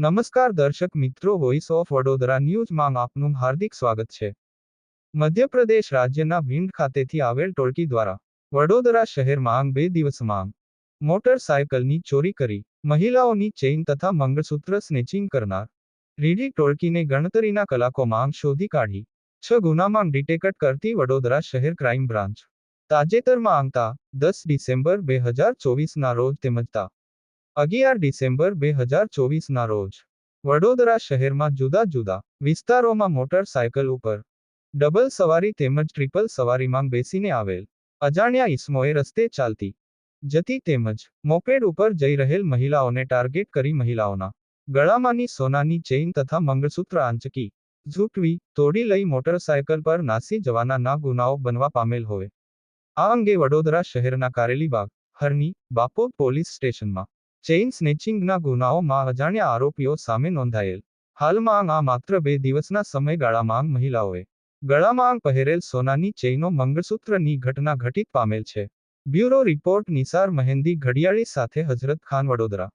નમસ્કાર દર્શક મિત્રો વોઇસ ઓફ વડોદરા ન્યૂઝમાં આપનું હાર્દિક સ્વાગત છે. મધ્યપ્રદેશ રાજ્યના ભીંડ ખાતેથી આવેલ ટોળકી દ્વારા વડોદરા શહેરમાં બે દિવસમાં મોટરસાયકલની ચોરી કરી મહિલાઓની ચેઇન તથા મંગળસૂત્ર સ્નેચિંગ કરનાર રીડી ટોળકીને ગણતરીના કલાકોમાં શોધી કાઢી. છ ગુનામાં ડિટેકટ કરતી વડોદરા શહેર ક્રાઇમ બ્રાન્ચ. તાજેતરમાં આંકતા દસ ડિસેમ્બર બે હજાર ચોવીસના રોજ તેમજતા અગિયાર ડિસેમ્બર બે હજાર ચોવીસના રોજ. વડોદરા શહેરમાં જુદા જુદા વિસ્તારોમાં મોટરસાયકલ ઉપર ડબલ સવારી તેમજ ટ્રિપલ સવારીમાં બેસીને આવેલ અજાણ્યા ઇસમોએ રસ્તે ચાલતી જતી તેમજ મોપેડ ઉપર જઈ રહેલ મહિલાઓને ટાર્ગેટ કરી મહિલાઓના ગળામાંની સોનાની ચેઇન તથા મંગળસૂત્ર આંચકી, ઝૂંટવી, તોડી લઈ મોટરસાયકલ પર નાસી જવાના ના ગુનાઓ બનવા પામેલ હોય. આ અંગે વડોદરા શહેરના કારેલીબાગ હરની બાપોદ પોલીસ સ્ટેશનમાં ચેઇન સ્નેચિંગના ગુનાઓમાં અજાણ્યા આરોપીઓ સામે નોંધાયેલ. હાલમાં આ માત્ર બે દિવસના સમયગાળામાં મહિલાઓએ ગળામાં પહેરેલ સોનાની ચેઇનો મંગળસૂત્રની ઘટના ઘટિત પામેલ છે. બ્યુરો રિપોર્ટ નિસાર મહેંદી ઘડિયાળી સાથે હજરત ખાન વડોદરા.